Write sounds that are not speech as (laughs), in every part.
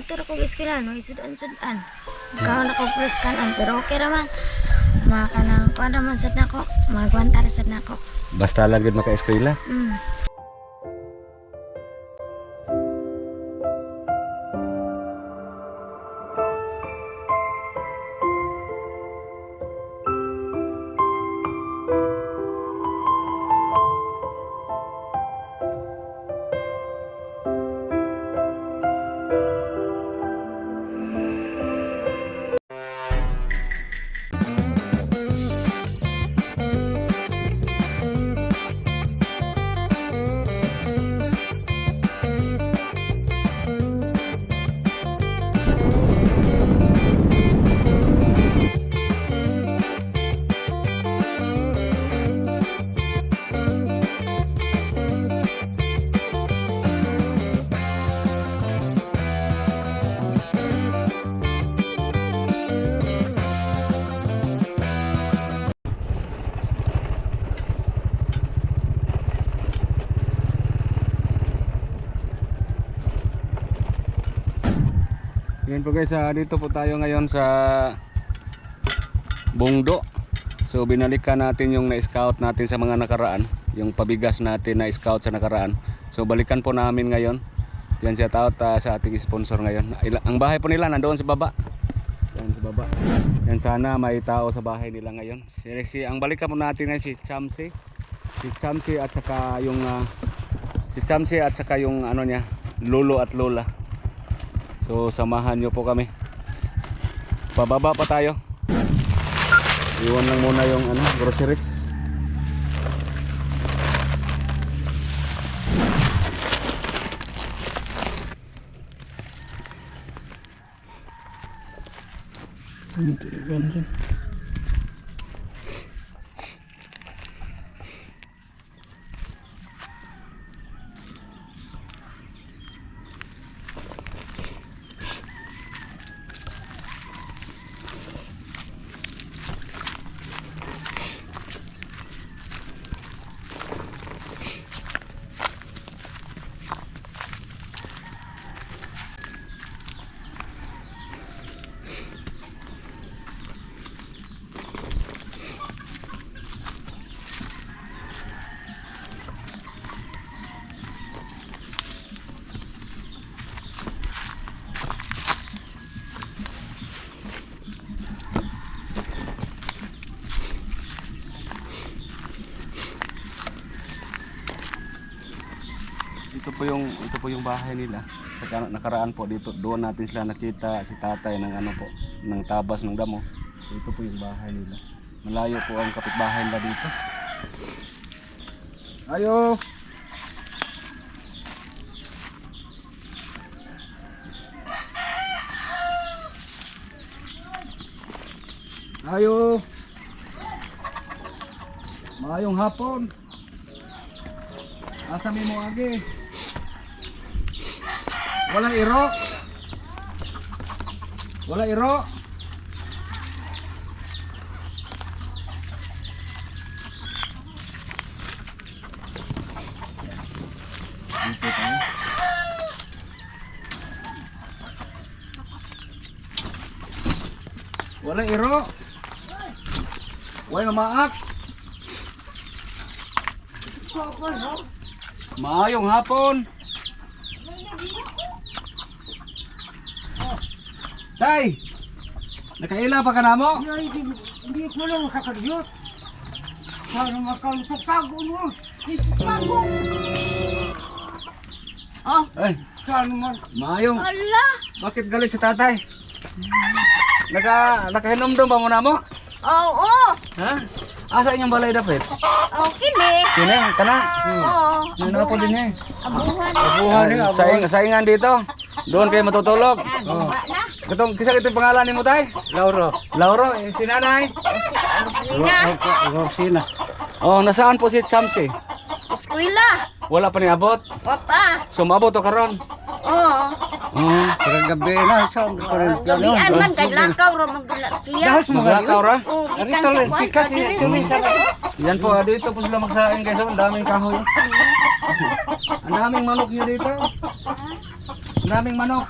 Matur ko eskwela no isudan-sudan. Kaon ako press kanan pero okay raman. Maka nang kuan raman sad nako. Magwantar sad nako. Basta lang gid maka-eskwela. Mm. Yan po guys, ah, dito po tayo ngayon sa Bungdo. So binalikan natin yung na-scout natin sa mga nakaraan, yung pabigas natin na scout sa nakaraan. So balikan po namin ngayon. Yan shout out ah, sa ating sponsor ngayon. Ang bahay po nila nandoon sa baba. Yan sa baba. Yan sana may tao sa bahay nila ngayon. Si, si ang balikan po natin ngayon si Chamsi. Si Chamsi at saka yung ah, si Chamsi at saka yung ano niya, lolo at lola. So samahan nyo po kami. Pababa pa tayo. Iwan lang muna yung ano, groceries. Ito po yung ito po yung bahay nila. Sa nakaraan po dito doon natin sila nakita si tatay ng ano po ng tabas ng damo. Ito po yung bahay nila. Malayo po ang kapitbahay nila dito. Ayo. Ayo. Mayong hapon. Asa mi mo agi? Walang iro. Wala iro. Dito tayo. Wala iro. Wala maak. Maayong hapon. Tay! Nakaila pa ka na mo? Ay, di, hindi ko lang sa karyot. Sana makalutapago mo. Itapago. Oh, Ay, Sana man. maayong. ala. Bakit galit sa tatay? Naka, nakahinomdom ba mo na mo? Oh, oh. Ha? Asa inyong balay dapit? Oh, kini. Kini, kana. Oh. Nana po din eh. Abuhan. Abuhan Ay, saing, saingan dito. Doon kayo matutulog. Oh. na. Itong, kisa ito yung pangalan ni mo tay? Lauro. Lauro, eh, si nanay. Ina. Rosina. Oh, nasaan po si Chamsi? Eskwela. Wala pa ni abot. Papa. So maabot to karon. Oh. Mm. Karang gabi na. Gabian man kay lakaw ro magdulat siya. Dahil mga Maglakaw ra. Oh, Arito gikan sa sa Yan po, ah, dito po sila magsaing guys. oh. Ang daming kahoy. (laughs) Ang daming manok nyo dito. Ang daming manok.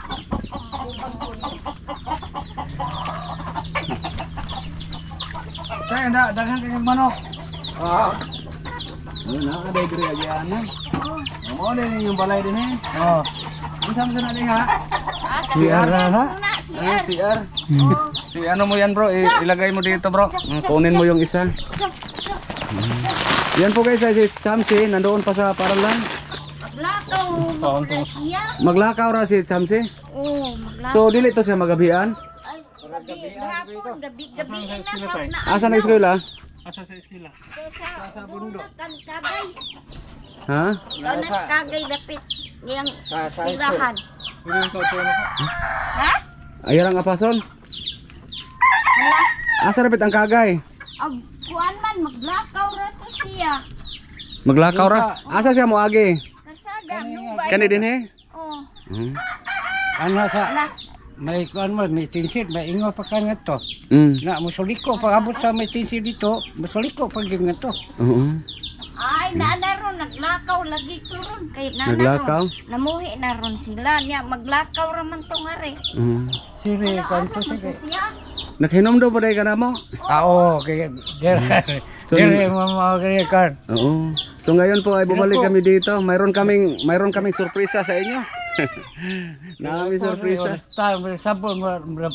Tayo, da, daghan kayong manok. Oo. Ano na, aday diri agian na. Mo din yung balay din eh. Oo. Ang sama na din ha. CR na, ha? Ah, CR. Si ano mo yan bro, I- ilagay mo dito bro. Mm, Kunin mo yung isa. Mm. Yan po guys, si Chamsi, nandoon pa sa paralan. Maglakaw. Maglakaw ra si Chamsi. Oo, maglakaw. So dili to siya magabian. Gabi, hapon, gabi, gabi, na sa na. Asa na eskwela? Asa sa eskwela? Sa bundok. Kan kagay. Ha? Ikaw na sa kagay dapit. Yang Sa sa tirahan. Ha? Ayar ang apason. Hala. Asa rapit ang kagay? Ang kuan man, maglakaw ra to siya. Maglakaw ra. Asa siya mo agi? Kasada, nubay. Kani din he? Oh, Mm. Ano sa hala. May kuan mo, may tinsid, may ingo pa ka nga to. Mm. Na, musuliko, pag abot sa may tinsid dito, musuliko pag yung nga to. Oo. Ay, nana ron, naglakaw lagi ko ron. Kay nana Naglakaw? Namuhi na ron sila. Niya, maglakaw raman to nga re. Mm. Siri, kuan to sige. Naghinom daw ba day ka na mo? Ah, oo, kaya, dire, So, dire, mga kaya kan. Oo. So ngayon po ay bumalik kami dito. Mayroon kaming mayroon kaming sorpresa sa inyo. Nami sorpresa. Sabon,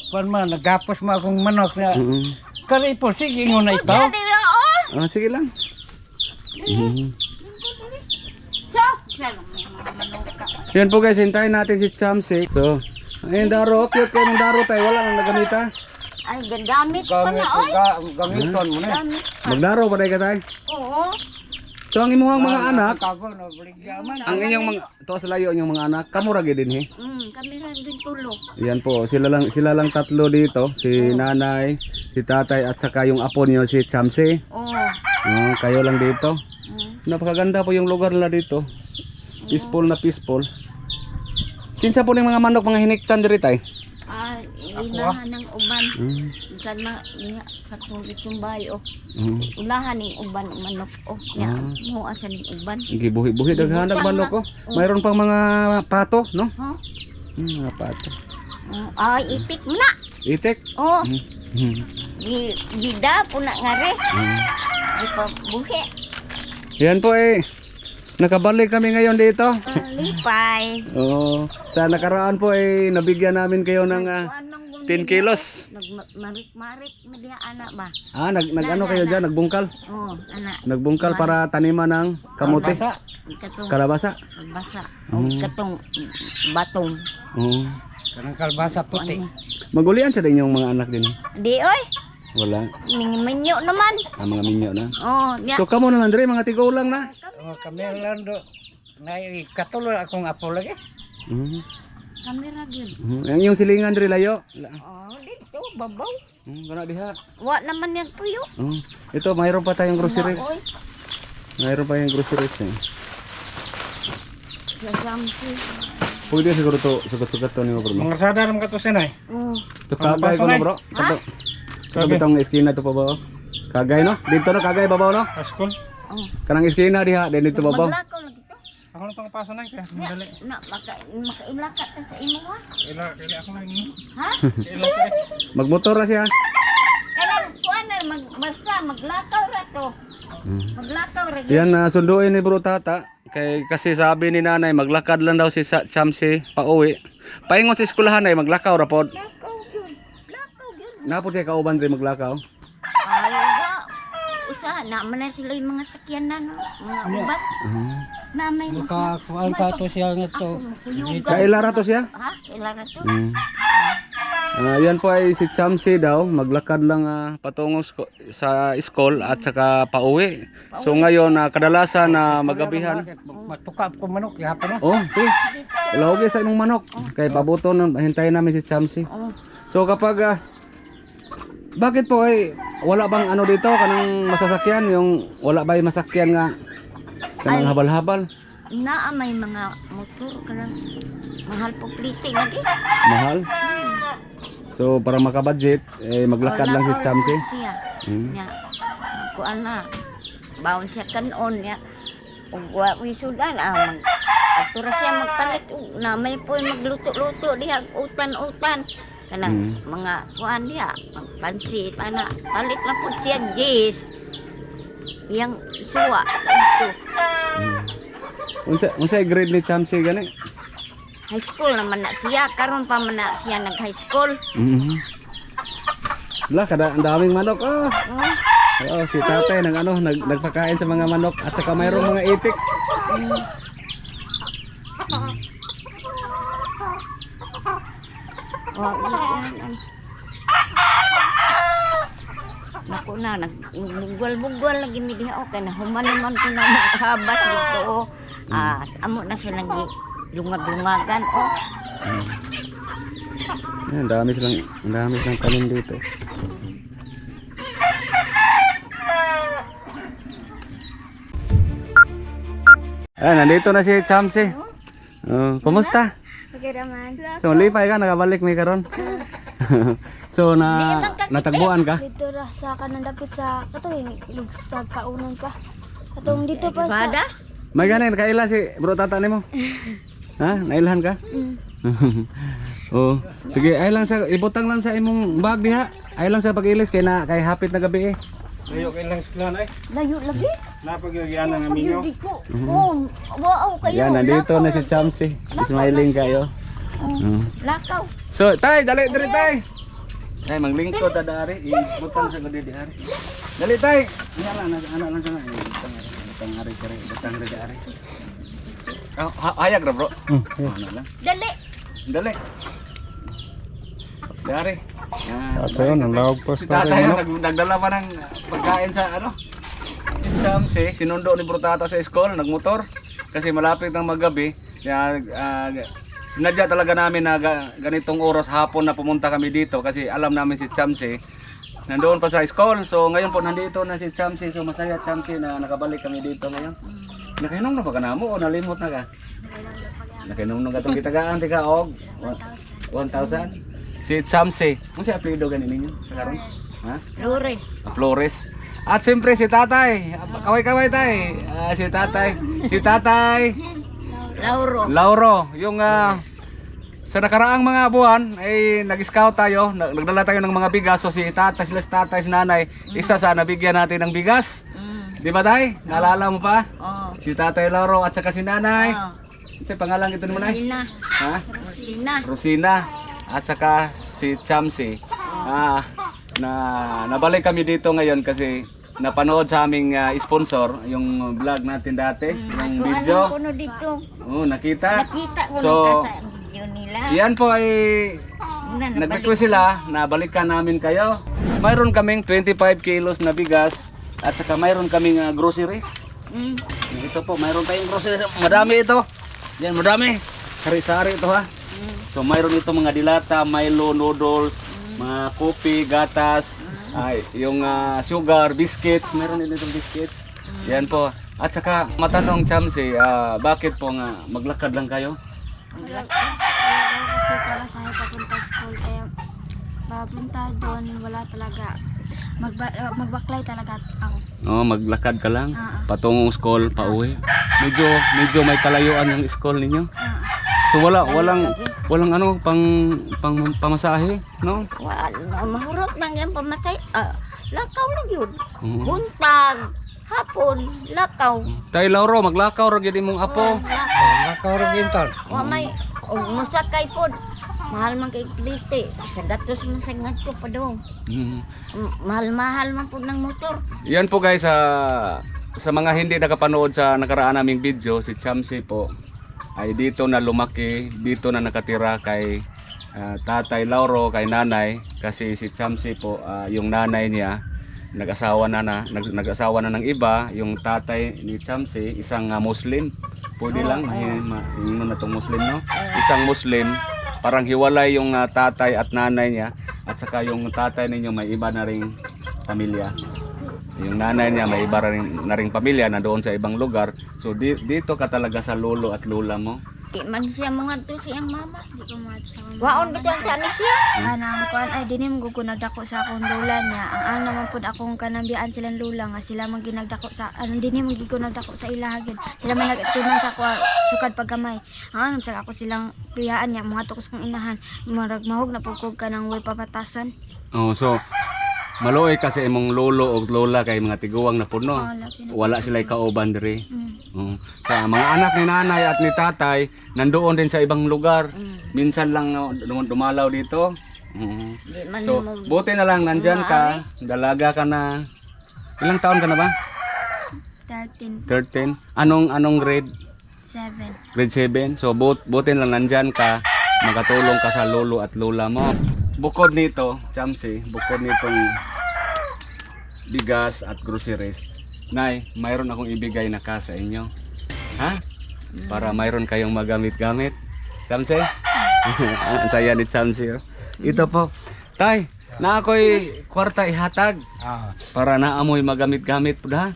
kuan man, nagapos mo akong manok na, Oo. kari po, sige, ingo na ito. Oh. Ah, sige lang. Manok ka. Yan po guys, hintayin natin si Chamsi. So, ayun daro, cute kayo ng daro tayo. Wala nang nagamita. Ay, gagamit pa Gamit, na, oy. ga- gamiton mo na. Gamit. Magdaro pa tayo ka tayo. Oo. So ang imuhang mga anak, no, ang inyong mga, to sa layo inyong mga anak, kamuragi din he. Mm, kami rin din tulo. Yan po, sila lang sila lang tatlo dito, si nanay, si tatay at saka yung apo niyo si Chamsi. Oo. Oh, kayo lang dito. Mm. Napakaganda po yung lugar nila dito. Peaceful na peaceful. Kinsa po ng mga manok, mga hiniktan diri tay? Ah, ilahan ng uban. Mm. Ikan na, niya, katulit yung bayo. Mm. Ulahan ng uban ng manok. Oh, niya, mo asa ng uban. Gibuhi-buhi daghanag manok ko. Mayroon pang mga pato, no? Ha? Mm, mga pato. Oh, ay, itik mo na. Itek. Oh, Mm. gi, gida po na nga re. Mm. Di pa buhi. Yan po eh. Nakabalik kami ngayon dito. Ah, lipay. Oo. Sa nakaraan po eh nabigyan namin kayo ng ah, 10 kilos. Nagmarik-marik mo diya anak ba? Ah, nag, nag ano kayo dyan? Nagbungkal? Oh, anak. Nagbungkal para taniman ng kamote. Katong Kalabasa. basa. O katong batong. Oo. Kanang kalbasa puti. Magulian sa din yung mga anak din. Di oy, Wala. minyo naman. Ah, mga minyo na. Oh, niya. So kamo na lang dire mga tigaw lang na. Oh, kami lang do. Na katulog akong apo lagi. Mhm. Kamera gyud. Mhm. Ang yung silingan dire layo. La- Oh, dito babaw. Kana diha. Wa naman yang tuyo. Mhm. Ito mayroon pa tayong groceries. Oy, Mayroon pa yung groceries eh. gagamsi. Pwede siguro to sugat-sugat to nimo bro. Mga sadar mo kato sinay. Oh, To kagay ko no bro. Kato. Kato bitong eskina to babaw. Kagay no? Dito no kagay babaw no? Paskol. oh. Kanang eskina diha dito babaw. To. Ako na pang paso na kaya. Niya, na maka makailakat ta sa imo ha. Ila, ila ako lang yun. Ha? Ila, Magmotor na siya. Kanang kuan na mag basta maglakaw ra to. Maglakaw ra gyud. Yan na sunduin ni bro tata. Kay kasi sabi ni nanay maglakad lang daw si Sa- Chamsi pauwi. Paingon sa eskwelahan ay maglakaw ra pod. Lakaw gyud. Lakaw gyud. Napod siya kauban rin maglakaw. Usa na man na sila yung mga sakyan na no. Mga ubat. Mhm. Na may mga Kakuan ka to siya nga to. Kailara to siya. Ha? Kailangan to. Mm. Ah, yan po ay si Chamsi daw, maglakad lang ah, patungo sko- sa school at saka pauwi. So ngayon na kadalasan na magabihan. Matukap ko manok, yapon no. Oh, sige. Ilawag sa imong manok. Kay pabuto hintayin namin si Chamsi. Oh. So kapag ah, bakit po ay wala bang ano dito kanang masasakyan yung wala ba yung masakyan nga kanang Ay. habal-habal Naa may mga motor kanang mahal po plite lagi. mahal so para makabudget eh maglakad lang si Chamsi Siya. Mm. Nya. Kuan na. Bawon siya kanon niya. Ug wa wisudan ah mag Atura siya magpalit na may po magluto-luto diha utan-utan. Kanang Mm. mga kuan diha pansit ana palit na pud siya jis iyang suwa ito Mm. Unsa unsa grade ni Chamsi gani? high school naman na siya karon pa man na siya nag high school Mhm. Wala, kada ang daming manok. Oh. oh, Oo, si tatay nang ano, nag, nagpakain sa mga manok at saka mayroong mga itik. oh yan Na, nagbugwal-bugwal lagi mi diha okay na human na maghabas dito oh. Ah, amo na sila nagi lungag-lungagan oh. Yan, dami silang, ang dami silang tanim dito. Ah, nandito na si Chamsi. Oh, kumusta? Okay naman. So, lipay ka, nakabalik may karon. (laughs) so, na natagbuan ka? Dito ra sa kanang dapit sa katuig sa kaunon pa. Katong dito pa sa Bada? May ganin, kaila si bro tata nimo. (laughs) ha? Nailhan ka? (laughs) oh, sige, ay lang sa ibutang lang sa imong bag diha. Ay lang sa pag-ilis kay na kay hapit na gabi eh. Layo kayo lang sila na eh. Layo lagi. Napagyagian ng aminyo. Dito. Oh, wow kayo. Yan, nandito na si Chamsi. Smiling kayo. Mm. Lakaw. So, tay, dali dali tay. Tay, manglingkod ta dari, ibutang sa gudi dari. Dali tay. Iya lang, ana ana lang sana. Ibutang ibutang hari kare, ibutang hari dari. Oh, ha- hayag ra bro. Lang. Dali. Dali. Dari. Ito yun, ang lawag pa Si tatay nag, nagdala pa ng pagkain sa ano. Si Chamsi, sinundo ni Bro Tata sa school, nagmotor. Kasi malapit ng magabi. Kaya, ah, sinadya talaga namin na ga- ganitong oras hapon na pumunta kami dito kasi alam namin si Chamsi nandoon pa sa school. So ngayon po nandito na si Chamsi. So masaya Chamsi na nakabalik kami dito ngayon. Nakainom na ba ka na mo o nalimot na ka? Nakainom na ka itong kitagaan, tika og 1,000. Si Chamsi. Ano si apelido ganin ninyo sa karon? Ha? Flores. Flores. At siyempre si tatay. Kaway-kaway tay. Ah, si tatay. Si tatay. Lauro. Lauro. Yung ah, sa nakaraang mga buwan ay nag-scout tayo. Nag- Nagdala tayo ng mga bigas. So si tatay, sila si tatay, si nanay. Isa sa nabigyan natin ng bigas. Mm. Di ba tay? Naalala mo pa? Oh. Si tatay Lauro at saka si nanay. Oh. Sa pangalan ito naman ay? Rosina. Ha? Rosina. Rosina at saka si Chamsi. Ah, na nabalik kami dito ngayon kasi napanood sa aming ah, sponsor yung vlog natin dati, yung video. Kuno dito. Oh, nakita. Nakita ko So, sa video nila. Yan po ay Una, nabalik. nag-request sila na balikan namin kayo. Mayroon kaming 25 kilos na bigas at saka mayroon kaming ah, groceries. Mm. Ito po, mayroon tayong groceries. Madami ito. Yan, madami. Sari-sari ito ha. So mayroon ito mga dilata, Milo, noodles, mga kopi, gatas, ay, yung ah, sugar, biscuits, mayroon din itong biscuits. Yan po. At saka matanong Chamsi, ah, bakit po nga maglakad lang kayo? kasi para sa papunta school kaya papunta doon wala talaga magba, uh, magbaklay talaga ako. Oh, maglakad ka lang Ah, patungong school pauwi. Medyo medyo may kalayuan yung school ninyo. Ah, So wala walang walang ano pang pang pamasahe, no? Wala, mahurot na nga pamatay. Ah, lakaw na yun. Oo. Buntag, hapon, lakaw. Tay Lauro, maglakaw ra gyud imong apo. Lakaw. Nakarogintan. Wa may og musakay pod. Mahal man kay klite. Sa gatos man sa ngadto pa daw. Mm. Mahal-mahal man pod ng motor. Yan po guys, sa sa mga hindi nakapanood sa nakaraan naming video, si Chamsi po ay dito na lumaki, dito na nakatira kay ah, tatay Lauro, kay nanay. Kasi si Chamsi po, ah, yung nanay niya, nag-asawa na, na nag, nag-asawa na ng iba. Yung tatay ni Chamsi, isang ah, Muslim. Pwede lang, eh, ma- yun na itong Muslim, no? Isang Muslim, parang hiwalay yung ah, tatay at nanay niya. At saka yung tatay ninyo may iba na ring pamilya. Yung nanay niya may iba rin, na ring pamilya na doon sa ibang lugar. So di, dito ka talaga sa lolo at lula mo. Di man siya mga to siyang mama. Di ko mga sa akong Waon ba siya ni siya? Kanang kuan ay dinim gugunagdako sa akong lula niya. Ang ano naman pud akong kanambiyaan silang lula nga sila man ginagdako sa ano dinim gigunagdako sa ilahagin. Sila man nagtuman sa kwa sukad pagkamay. Ang ano sa ako silang priyaan niya mga tukos kong inahan. Marag mahog na pugkog ka nang way papatasan. Oh, so maluoy kasi imong lolo o lola kay mga tiguwang na puno. Wala sila kauban diri. Mm. Sa mga anak ni nanay at ni tatay nandoon din sa ibang lugar. Minsan lang dumalaw dito. Mm. So, buti na lang nandyan ka, dalaga ka na. Ilang taon ka na ba? 13, 13. Anong anong grade? 7. Grade 7. So but, buti lang nandyan ka, makatulong ka sa lolo at lola mo. Bukod nito, Chamsi, bukod nitong bigas at groceries, Nay, mayroon akong ibigay na ka sa inyo. Ha? Para mayroon kayong magamit-gamit. Chamsi? (laughs) Ang saya ni Chamsi. Oh. Ito po. Tay, na ako'y kwarta ihatag Ah. para naamoy magamit-gamit po ha.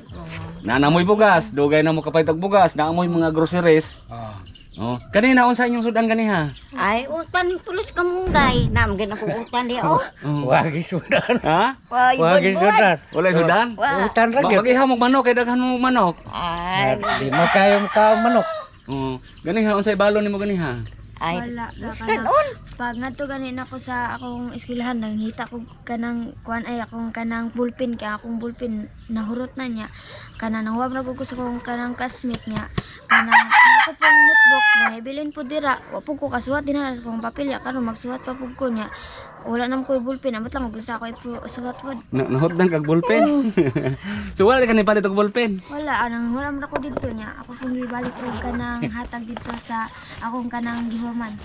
Nanamoy bugas, dugay na mo kapaytag bugas, naamoy mga groceries. Oh, kanina unsa inyong sudan ganiha? Ay, utan pulos ka munggay. Nam gina ko utan di oh. Oh. Wagi sudan. Ha? Wagi sudan. Wala sudan? Utan Ba lagi. magiha mo manok kay daghan mo manok. Ay, Di mo kayo ka manok. Oh, ganiha unsay balon nimo ganiha? ay. Wala. Wala ka Kanon. Pag ngadto ganin ako sa akong eskwelahan nangita ko kanang kuan ay akong kanang bulpin kay akong bulpin nahurot na niya kana nang wab na ko sa kanang classmate niya kanang ako pong notebook na ibilin po dira wa po ko kasuhat din na sa akong papel ya karon magsuhat pa po ko niya wala nam ko bulpin amot lang magsa ako ipo suhat po Na nahotdan kag ballpen. (laughs) so wala ka ni palit og ballpen. wala anang wala man ako dito niya ako pong gibalik og kanang hatag dito sa akong kanang gihuman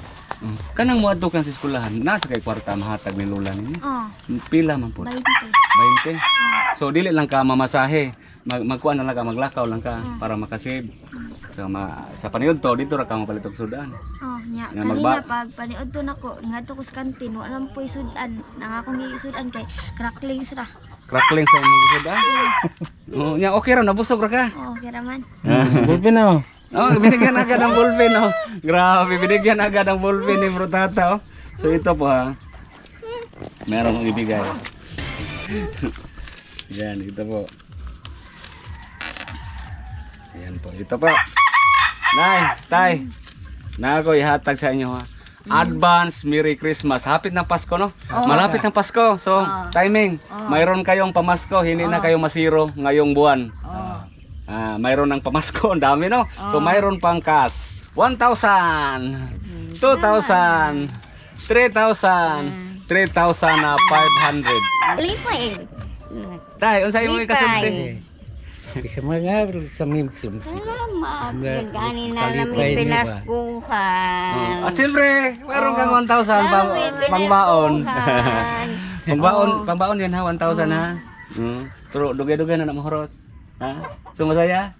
Oh. Kanang moadto kan sa eskwelahan, nasa kay kwarta mahatag ni lola ninyo. oh Pila man po. 20 20. So dili lang ka mamasahe. Mag magkuan na lang ka maglakaw lang ka para makasave. So ma sa paniud to dito ra ka mapalit og sudan. Oh, nya Nga, kanina magba- pag paniod to nako, ngadto ko sa kantin, wala man po isudan. Nang akong giisudan kay cracklings ra. Crackling sa imong sudan. oh, nya okay ra nabusog ra ka. Oh, kira man. Bulpin na. (laughs) Oh, binigyan agad ng ballpen oh. Grabe, binigyan agad ng ballpen ni Bro Tata oh. So ito po ha. Meron kong ibigay. (laughs) Yan, ito po. Yan po. Ito po. Nay, tay. Na ako ihatag sa inyo ha. Advance Merry Christmas. Hapit ng Pasko no? Malapit ng Pasko. So, timing. Mayroon kayong pamasko, hindi na kayo masiro ngayong buwan. Oh. Ah, mayroon ng pamasko, (laughs) ang dami no. So mayroon pang cash. 1,000, 2,000, 3,000, 3,000 na 500. Lipay. Tay, unsay mo Lipay. ikasulti? Bisa mga sa mimsim. Salamat. Kanina kalipay namin pinaskuhan. At siyempre, mayroon kang 1,000 pang, pangbaon. (laughs) pangbaon, pangbaon yan ha, 1,000 ha. Mm. Pero dugay-dugay na namahurot. Ha? So masaya?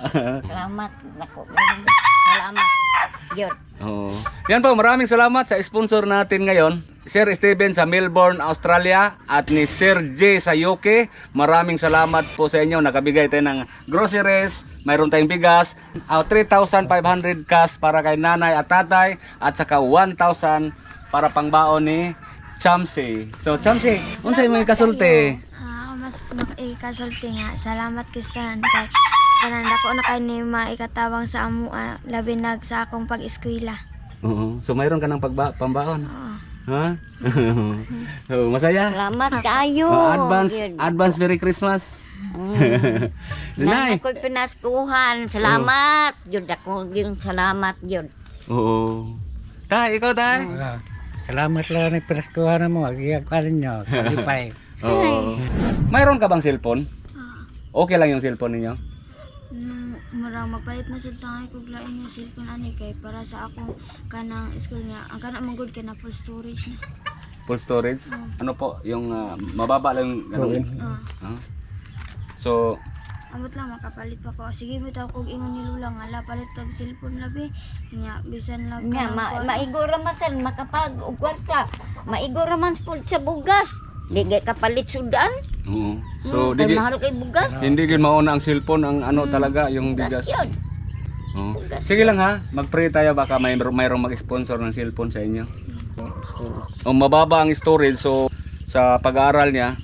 Ah, Salamat. Naku. Salamat. Yun. Oo. Yan po, maraming salamat sa sponsor natin ngayon. Sir Steven sa Melbourne, Australia at ni Sir J sa UK. Maraming salamat po sa inyo. Nakabigay tayo ng groceries, mayroon tayong bigas, uh, 3,500 cash para kay nanay at tatay at saka 1,000 para pangbaon ni Chamsi. So Chamsi, unsay mo kasulti? ah, mas makaikasulti nga. Salamat kistahan kay kanan dako na kay ni maikatawang sa amo ah, labi nag sa akong pag-eskwela. Oo. So mayroon ka ng pagba pambaon. Oh. Ha? (laughs) so masaya? Salamat kayo. Oh, advance Yun. advance Merry Christmas. Mm. (laughs) Nay. Ako'y pinaskuhan. Salamat. Yun ako yung salamat yun. Oo. Tay, ikaw tay? Ah, Salamat lang ni pinaskuhan mo. Agiyag pa rin nyo. (laughs) Kalipay. Oo. Mayroon ka bang cellphone? Okay lang yung cellphone ninyo? Mm, murang magpalit na sa tangay kog lain yung cellphone ani kay para sa akong kanang school niya. Ang kana man good kay na full storage na. Full storage? Ano po? Yung ah, mababa lang yung ano? Ah. Ah. So, Amot lang makapalit pa ko. Sige mo taw kog ingon ni Lula nga la palit tag cellphone labi. Nya bisan lang Nga, ma kuwan. maigo raman sa makapag ugwat ka. Maigo raman po sa bugas. Di gay kapalit sudan. Oo. So, kay di, mahal kay bugas. hindi gin mauna ang cellphone ang ano talaga yung bigas. yun. Oo. Sige lang ha, mag-pray tayo baka may mayroong mag-sponsor ng cellphone sa inyo. O mababa ang storage so sa pag-aaral niya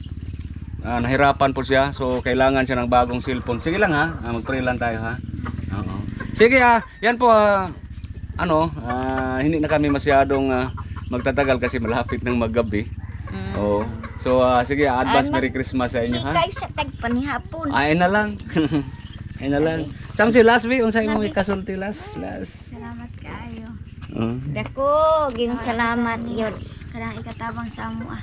ah, nahirapan po siya so kailangan siya ng bagong cellphone. Sige lang ha, ah, mag-pray lang tayo ha. Oo. Sige ah, yan po ah, ano, ah, hindi na kami masyadong ah, magtatagal kasi malapit ng maggabi. Oo. So ah, sige, advance Merry Christmas sa inyo ha. Ikay sa tagpanihapon. Ay na lang. (laughs) Ay na lang. Samsi last week unsay mo ikasulti last last. Salamat kaayo. Oo. Dako, ging salamat yun. Kanang ikatabang sa amo ah.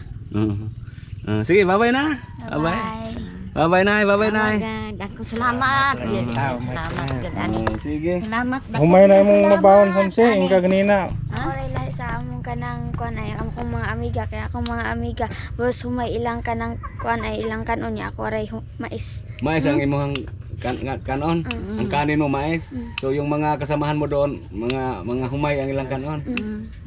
Ah, sige, bye-bye na. Bye-bye. Bye. Bye-bye na, bye-bye na. Magad, Dako salamat. Yun, Salamat yun, ani. Oh, sige. Salamat. dako. Humay na imong mabawon samsi, ingka ganina. Oray lahi sa among kanang kuan ay among mga amiga kaya akong mga amiga bros humay ilang kanang kuan ay ilang kanon niya ako ray hu- mais. Mais ang imong kan kanon. Ang kanin mo mais. So yung mga kasamahan mo doon, mga mga humay ang ilang kanon.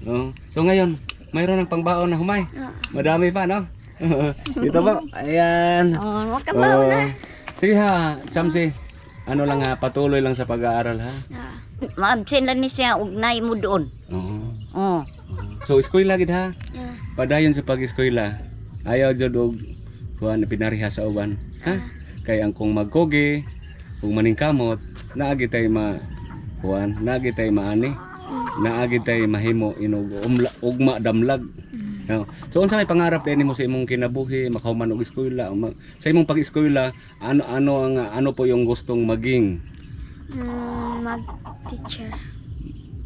No. So ngayon, mayroon ng pangbaon na humay. Madami pa, no? (laughs) Dito ba? Ayan. Oh, Oh. na? Sige ha, Samsi. Ano lang ha, patuloy lang sa pag-aaral ha. Ah, Maabsent lang ni siya, ugnay mo doon. Oo. Oh. So, eskwela gid ha. ah, Padayon sa pag-eskwela. Ayaw jud og kuan pinariha sa uban. Ha? Kay ang kung magkogi, kung maningkamot, naagi tay ma kuan, naagi tay maani. Naagi tay mahimo inog umla, ugma damlag. No. So unsa may pangarap din mo sa imong kinabuhi, makahuman og eskwela, ma- sa imong pag-eskwela, ano ano ang ano po yung gustong maging mm, mag teacher.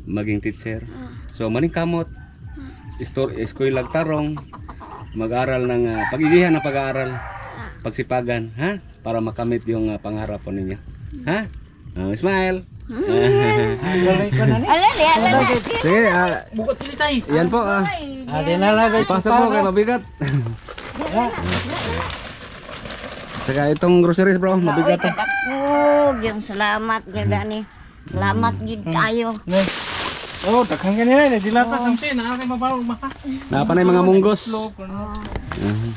maging teacher. So maningkamot, istor eskwela tarong, mag-aral ng ah, pag-igihan ng pag-aaral, pagsipagan, ha? Para makamit yung ah, pangarap po ninyo. Ha? Oh, smile. Ala. Sige, pili tay. yan po. ah. Ade na lagay Pasok po kay mabigat. Saka itong groceries bro, mabigat to. Dako, yung salamat gid ani. Salamat gid tayo. Oh, daghang ganina ni dilata samsi na kay mabawon maka. Napanay mga munggos. Ko no. Mhm.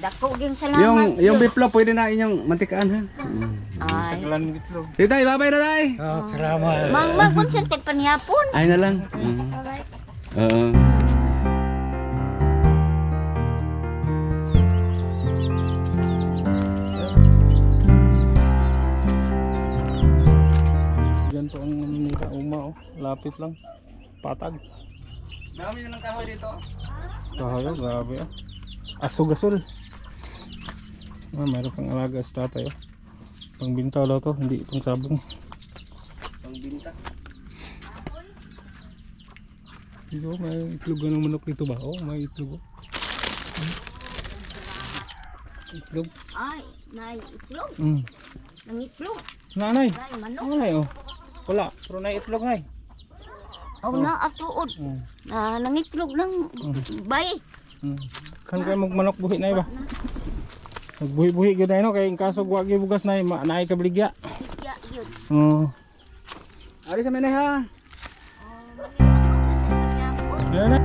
Dako yung salamat. Yung yung biplo pwede na inyong mantikaan ha. Ay. Saglan gitlog. Sige tayo, babay na tayo. Oh, salamat. Mang kun sa tagpanihapon. Ay na lang. Mhm. Bye-bye. Oo. Yan oh. Lapit lang. Patag. Dami na lang kahoy dito. Kahayo, grabe ah. Asog-asol. Ah, meron kang alaga sa tatay oh. Pangbintaw daw to, hindi pang sabong. Pangbinta. Dito, may itlog ng manok dito ba? Oh, may itlog oh. Itlog. Ay, nay itlog. Mm. Nang itlog. Nanay. Nay manok. Nanay oh. Wala, pero na itlog ay. Aw na atuod. Mm. Na nang itlog ng bay. Mm. Kan kayo magmanok buhi na ba? Magbuhi-buhi gyud no kay kaso wa gyud bugas na ma naay kabligya. Ya, yun. Oh. Ari sa menay ha. Yan na.